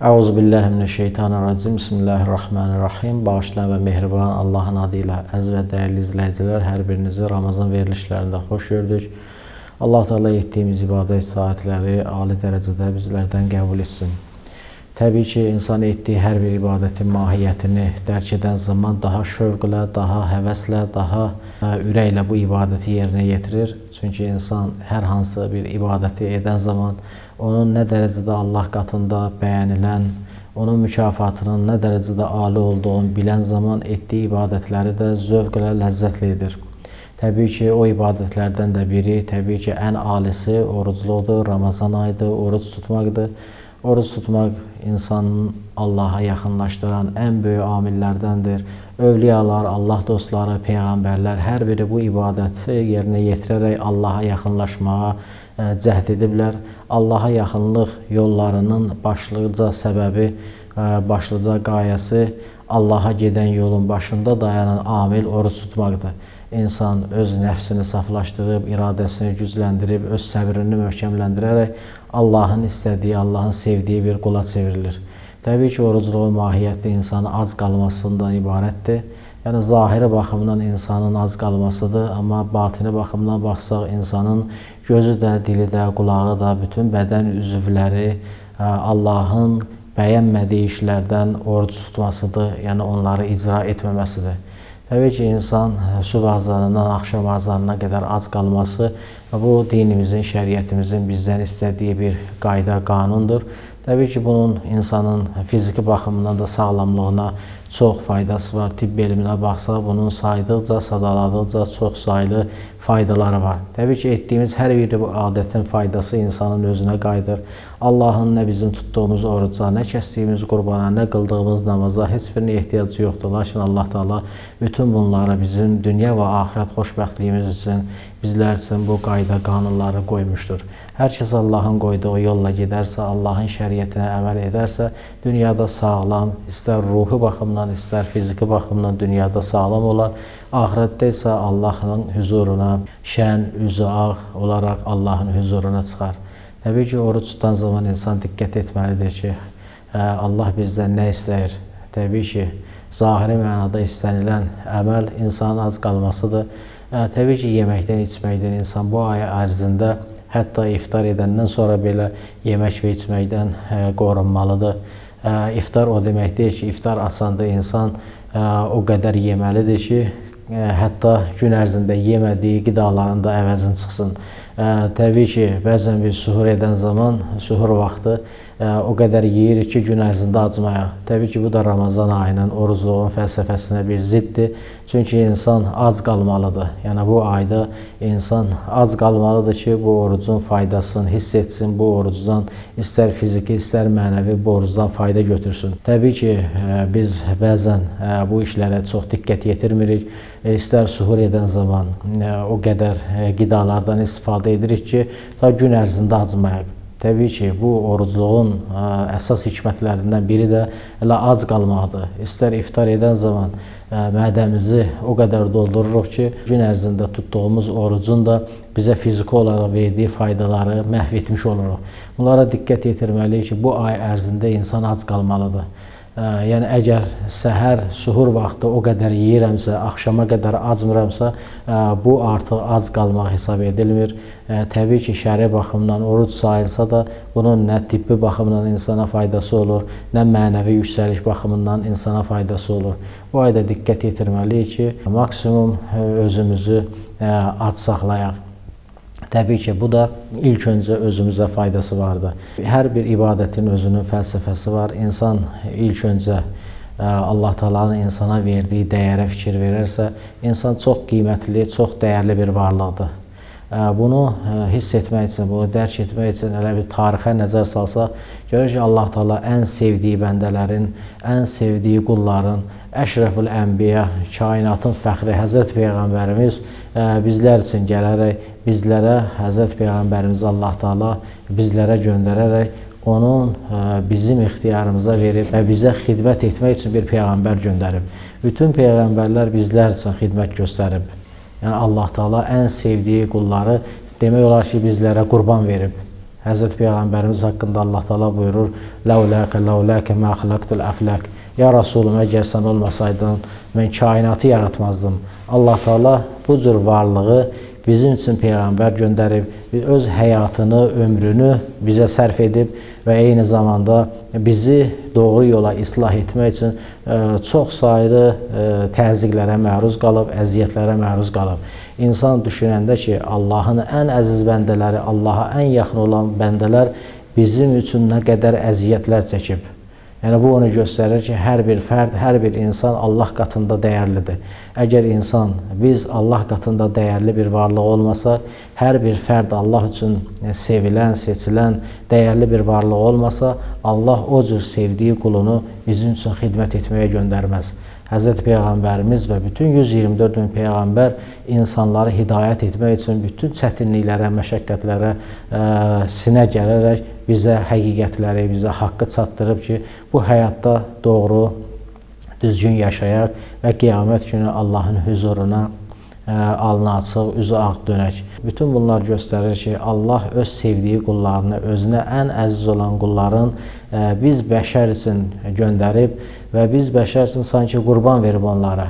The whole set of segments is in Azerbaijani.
Euzubillahimineşşeytanirracim. Bismillahirrahmanirrahim. Bağışlayan və mehriban Allahın adı ilə əziz və dəyərli izləyicilər, hər birinizi Ramazan verilişlərində xoş gördük. Allah Teala etdiyimiz ibadət itaatləri ali dərəcədə bizlərdən qəbul etsin. Təbii ki, insan etdiyi hər bir ibadətin mahiyyətini dərk edən zaman daha şövqlə, daha həvəslə, daha ə, ürəklə bu ibadəti yerinə yetirir. Çünki insan hər hansı bir ibadəti edən zaman onun nə dərəcədə Allah qatında bəyənilən, onun mükafatının nə dərəcədə ali olduğunu bilən zaman etdiyi ibadətləri də zövqlə, ləzzətlə edir. Təbii ki, o ibadətlərdən də biri, təbii ki, ən alisi orucluqdur, Ramazan ayıdır, oruc tutmaqdır. Oruc tutmaq insanın Allaha yaxınlaşdıran ən böyük amillərdəndir. Övliyalar, Allah dostları, peyğəmbərlər hər biri bu ibadəti yerinə yetirərək Allaha yaxınlaşmağa cəhd ediblər. Allaha yaxınlıq yollarının başlıca səbəbi, başlıca qayəsi Allaha gedən yolun başında dayanan amil oruc tutmaqdır. İnsan öz nəfsini saflaşdırıb, iradəsini gücləndirib, öz səbrini möhkəmləndirərək Allahın istədiyi, Allahın sevdiyi bir qula çevrilir. Təbii ki, orucluğun mahiyyəti insanın ac qalmasından ibarətdir. Yəni, zahiri baxımdan insanın az qalmasıdır, amma batini baxımdan baxsaq, insanın gözü də, dili də, qulağı da, bütün bədən üzvləri Allahın bəyənmədiyi işlərdən oruc tutmasıdır, yəni onları icra etməməsidir. Təbii ki, insan sübh azanından axşam azanına qədər ac qalması bu dinimizin, şəriətimizin bizdən istədiyi bir qayda, qanundur. Təbii ki, bunun insanın fiziki baxımından da sağlamlığına çox faydası var. Tibb elminə baxsaq, bunun saydıqca, sadaladıqca çox saylı faydaları var. Təbii ki, etdiyimiz hər bir adətin faydası insanın özünə qayıdır. Allahın nə bizim tutduğumuz oruca, nə kəsdiyimiz qurbana, nə qıldığımız namaza heç birinə ehtiyacı yoxdur. Lakin Allah Taala bütün bunları bizim dünya və axirət xoşbəxtliyimiz üçün bizlər üçün bu qayda, qanunları qoymuşdur. Hər kəs Allahın qoyduğu yolla gedərsə, Allahın şəriətinə əməl edərsə, dünyada sağlam, istər ruhi baxımdan, istər fiziki baxımdan dünyada sağlam olar. Axirətdə isə Allahın huzuruna şən, üzü ağ olaraq Allahın huzuruna çıxar. Təbii ki, oruç tutan zaman insan diqqət etməlidir ki, Allah bizdən nə istəyir? Təbii ki, zahiri mənada istənilən əməl insanın az qalmasıdır. Təbii ki, yeməkdən, içməkdən insan bu ay ərzində hətta iftar edəndən sonra belə yemək və içməkdən qorunmalıdır. İftar o demək deyil ki, iftar açanda insan o qədər yeməlidir ki, hətta gün ərzində yemədiyi qidaların da əvəzin çıxsın. Təbii ki, bəzən biz suhur edən zaman, suhur vaxtı o qədər yeyirik ki, gün ərzində acmaya. Təbii ki, bu da Ramazan ayının orucluğun fəlsəfəsinə bir ziddir. Çünki insan az qalmalıdır. Yəni bu ayda insan az qalmalıdır ki, bu orucun faydasını hiss etsin, bu orucdan istər fiziki, istər mənəvi bu orucdan fayda götürsün. Təbii ki, biz bəzən bu işlərə çox diqqət yetirmirik. İstər suhur edən zaman o qədər qidalardan istifadə edirik ki, ta gün ərzində acmayaq. Təbii ki, bu orucluğun ə, əsas hikmətlərindən biri də elə ac qalmaqdır. İstər iftar edən zaman ə, mədəmizi o qədər doldururuq ki, gün ərzində tutduğumuz orucun da bizə fiziki olaraq verdiyi faydaları məhv etmiş oluruq. Bunlara diqqət yetirməliyik ki, bu ay ərzində insan ac qalmalıdır. Yəni əgər səhər, suhur vaxtı o qədər yeyirəmsə, axşama qədər acmıramsa, bu artıq ac qalmaq hesab edilmir. Təbii ki, şəri baxımdan oruc sayılsa da, bunun nə tibbi baxımdan insana faydası olur, nə mənəvi yüksəliş baxımından insana faydası olur. Bu ayda diqqət yetirməliyik ki, maksimum özümüzü ac saxlayaq. Təbii ki, bu da ilk öncə özümüzə faydası vardır. Hər bir ibadətin özünün fəlsəfəsi var. İnsan ilk öncə e, Allah Taala'nın insana verdiyi dəyərə fikir verərsə, insan çox qiymətli, çox dəyərli bir varlıqdır. E, bunu e, hiss etmək üçün, bunu dərk etmək üçün elə bir tarixə nəzər salsaq, görür ki, Allah Taala ən sevdiyi bəndələrin, ən sevdiyi qulların, Əşrəfül Ənbiya, kainatın fəxri Həzrət Peyğəmbərimiz bizlər üçün gələrək, bizlərə Həzrət Peyğəmbərimiz Allah Taala bizlərə göndərərək onun e, bizim ixtiyarımıza verib və bizə xidmət etmək üçün bir peyğəmbər göndərib. Bütün peyğəmbərlər bizlər üçün xidmət göstərib. Yəni Allah Taala ən sevdiyi qulları demək olar ki, bizlərə qurban verib. Həzrət Peyğəmbərimiz haqqında Allah Taala buyurur: "Laulaka laulaka ma xalaqtul aflak." Ya Rasulum, əgər sən olmasaydın, mən kainatı yaratmazdım. Allah Taala bu cür varlığı bizim üçün peyğəmbər göndərib, öz həyatını, ömrünü bizə sərf edib və eyni zamanda bizi doğru yola islah etmək üçün e, çox saylı e, təzyiqlərə məruz qalıb, əziyyətlərə məruz qalıb. İnsan düşünəndə ki, Allahın ən əziz bəndələri, Allaha ən yaxın olan bəndələr bizim üçün nə qədər əziyyətlər çəkib. Yəni bu onu göstərir ki, hər bir fərd, hər bir insan Allah qatında dəyərlidir. Əgər insan biz Allah qatında dəyərli bir varlıq olmasa, hər bir fərd Allah üçün sevilən, seçilən, dəyərli bir varlıq olmasa, Allah o cür sevdiyi qulunu bizim üçün xidmət etməyə göndərməz. Həzrət Peyğəmbərimiz və bütün 124 min Peyğəmbər insanları hidayət etmək üçün bütün çətinliklərə, məşəqqətlərə ə, sinə gələrək bizə həqiqətləri, bizə haqqı çatdırıb ki, bu həyatda doğru, düzgün yaşayaq və qiyamət günü Allahın huzuruna alnı açıq, üzü ağ dönək. Bütün bunlar göstərir ki, Allah öz sevdiyi qullarını, özünə ən əziz olan qulların biz bəşər üçün göndərib və biz bəşər üçün sanki qurban verib onlara.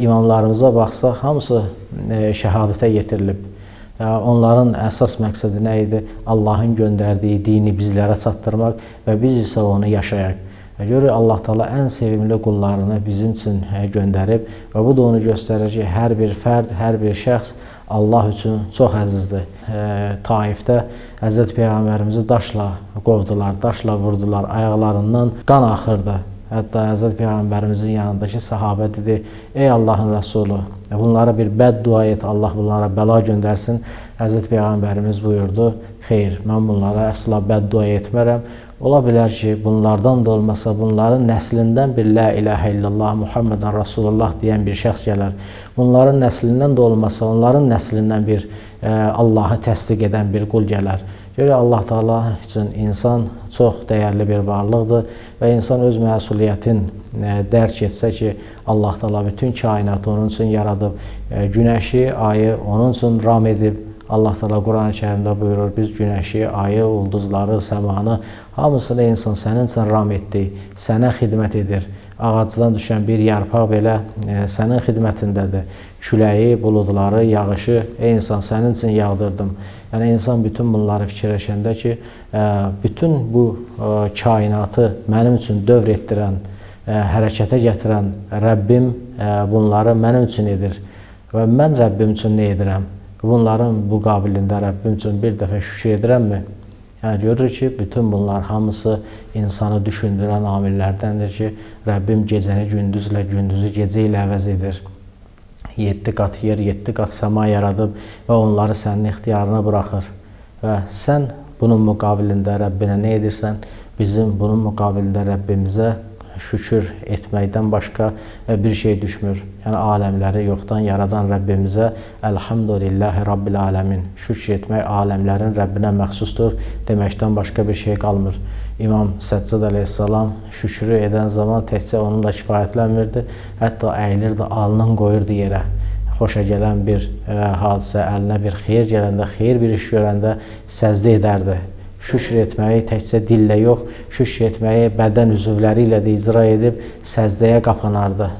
İmamlarımıza baxsaq, hamısı şəhadətə yetirilib. Onların əsas məqsədi nə idi? Allahın göndərdiyi dini bizlərə çatdırmaq və biz isə onu yaşayaq. Görür Allah Taala ən sevimli qullarını bizim üçün göndərib və bu da onu göstərir ki, hər bir fərd, hər bir şəxs Allah üçün çox əzizdir. Taifdə Həzrət Peyğəmbərimizi daşla qovdular, daşla vurdular, ayaqlarından qan axırdı. Hətta Həzrət Peyğəmbərimizin yanındakı sahabə dedi: "Ey Allahın Rəsulu, bunlara bir bəddua et, Allah bunlara bəla göndərsin." Həzrət Peyğəmbərimiz buyurdu: "Xeyr, mən bunlara əsla bəddua etmərəm. Ola bilər ki, bunlardan da olmasa, bunların nəslindən bir La ilahə illallah Muhammedən Rasulullah deyən bir şəxs gələr. Bunların nəslindən də olmasa, onların nəslindən bir e, Allahı təsdiq edən bir qul gələr. Görə Allah Taala üçün insan çox dəyərli bir varlıqdır və insan öz məsuliyyətin e, dərk etsə ki, Allah Taala bütün kainatı onun üçün yaradıb, e, günəşi, ayı onun üçün ram edib, Allah Teala Quran-ı Kərimdə buyurur, biz günəşi, ayı, ulduzları, səmanı hamısını insan sənin üçün ram etdi, sənə xidmət edir. Ağacdan düşən bir yarpaq belə e, sənin xidmətindədir. Küləyi, buludları, yağışı ey insan sənin üçün yağdırdım. Yəni insan bütün bunları fikirləşəndə ki, e, bütün bu e, kainatı mənim üçün dövr etdirən, e, hərəkətə gətirən Rəbbim e, bunları mənim üçün edir və mən Rəbbim üçün nə edirəm? Bunların bu qabilində Rəbbim üçün bir dəfə şükür edirəmmi? Yəni görürük ki, bütün bunlar hamısı insanı düşündürən amillərdəndir ki, Rəbbim gecəni gündüzlə, gündüzü gecə ilə əvəz edir. 7 qat yer, 7 qat səma yaradıb və onları sənin ixtiyarına buraxır. Və sən bunun müqabilində Rəbbinə nə edirsən, bizim bunun müqabilində Rəbbimizə şükür etməkdən başqa bir şey düşmür. Yəni aləmləri yoxdan yaradan Rəbbimizə Elhamdülillahi Rabbil aləmin. Şükür etmək aləmlərin Rəbbinə məxsusdur deməkdən başqa bir şey qalmır. İmam Səccad əleyhissalam şükrü edən zaman təkcə onunla kifayətlənmirdi, hətta əyilirdi, alnını qoyurdu yerə xoşa gələn bir ə, hadisə, əlinə bir xeyir gələndə, xeyir bir iş görəndə səzdə edərdi şükr etməyi təkcə dillə yox, şükr etməyi bədən üzvləri ilə də icra edib səzdəyə qapanardı.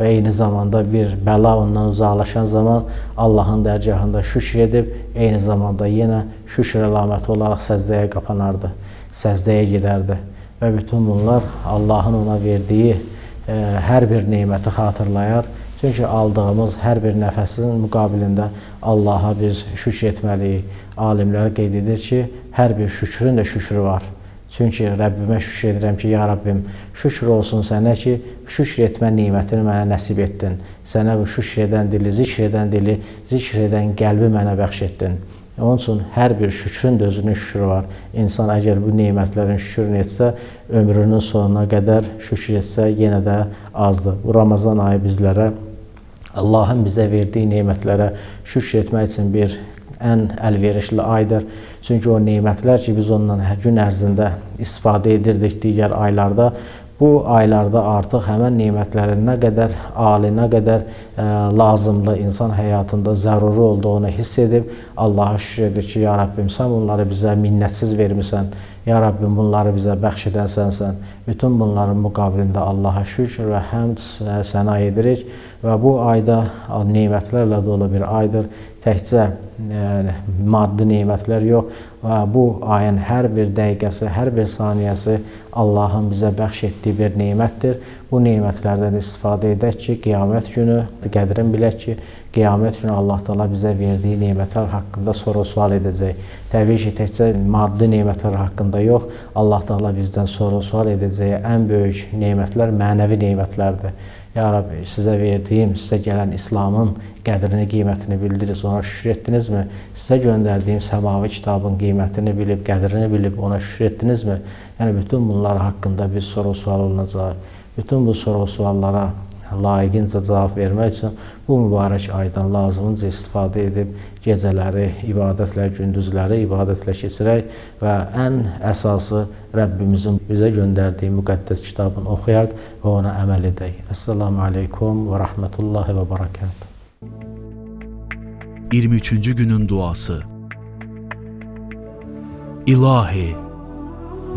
Və eyni zamanda bir bəla ondan uzaqlaşan zaman Allahın dərgahında şükr edib, eyni zamanda yenə şükr əlaməti olaraq səzdəyə qapanardı, səzdəyə gedərdi. Və bütün bunlar Allahın ona verdiyi ə, hər bir neməti xatırlayar Çünki aldığımız hər bir nəfəsin müqabilində Allaha biz şükr etməliyik. Alimlər qeyd edir ki, hər bir şükrün də şükrü var. Çünki Rəbbimə şükür edirəm ki, ya Rəbbim, şükür olsun sənə ki, şükür etmə nimətini mənə nəsib etdin. Sənə bu şükür edən dili, zikr edən dili, zikr edən qəlbi mənə bəxş etdin. Onun üçün hər bir şükrün də özünün şükrü var. İnsan əgər bu nemətlərin şükrünü etsə, ömrünün sonuna qədər şükür etsə, yenə də azdır. Bu Ramazan ayı bizlərə Allahın bizə verdiyi nemətlərə şükr etmək üçün bir ən əlverişli aydır. Çünki o nemətlər ki, biz ondan hər gün ərzində istifadə edirdik digər aylarda, bu aylarda artıq həmən nemətlərin nə qədər ali, nə qədər ə, lazımlı insan həyatında zəruri olduğunu hiss edib Allaha şükür edir ki, ya Rəbbim sən bunları bizə minnətsiz vermisən. Ya Rəbbim bunları bizə bəxş edən sənsən. Bütün bunların müqabilində Allaha şükür və həmd ə, səna edirik və bu ayda nemətlərlə dolu bir aydır. Təkcə ə, maddi nemətlər yox və bu ayın hər bir dəqiqəsi, hər bir saniyəsi Allahın bizə bəxş etdiyi bir nemətdir. Bu nemətlərdən istifadə edək ki, qiyamət günü qədrin bilək ki, qiyamət günü Allah Taala bizə verdiyi nemətlər haqqında soru-sual edəcək. Təbii ki, təkcə maddi nemətlər haqqında yox, Allah Taala bizdən soru-sual edəcəyi ən böyük nemətlər mənəvi nemətlərdir. Ya Rabbi, sizə verdiyim, sizə gələn İslamın qədrini, qiymətini bildiniz, ona şükür etdinizmi? Sizə göndərdiyim səmavi kitabın qiymətini bilib, qədrini bilib, ona şükür etdinizmi? Yəni bütün bunlar haqqında biz soru-sual olunacaq. Bütün bu soru-suallara layiqincə cavab vermək üçün bu mübarək aydan lazımınca istifadə edib gecələri ibadətlə, gündüzləri ibadətlə keçirək və ən əsası Rəbbimizin bizə göndərdiyi müqəddəs kitabını oxuyaq və ona əməl edək. Əssalamu aleykum və rəhmətullahi və barakatuhu. 23-cü günün duası. İlahi,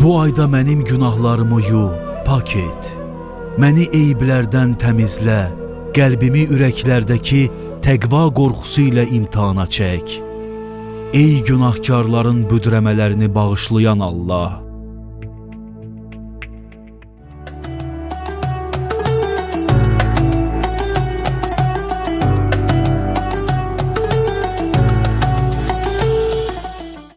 bu ayda mənim günahlarımı yu, pak et. Məni eyblərdən təmizlə, qəlbimi ürəklərdəki təqva qorxusu ilə imtahana çək. Ey günahkarların büdrəmələrini bağışlayan Allah,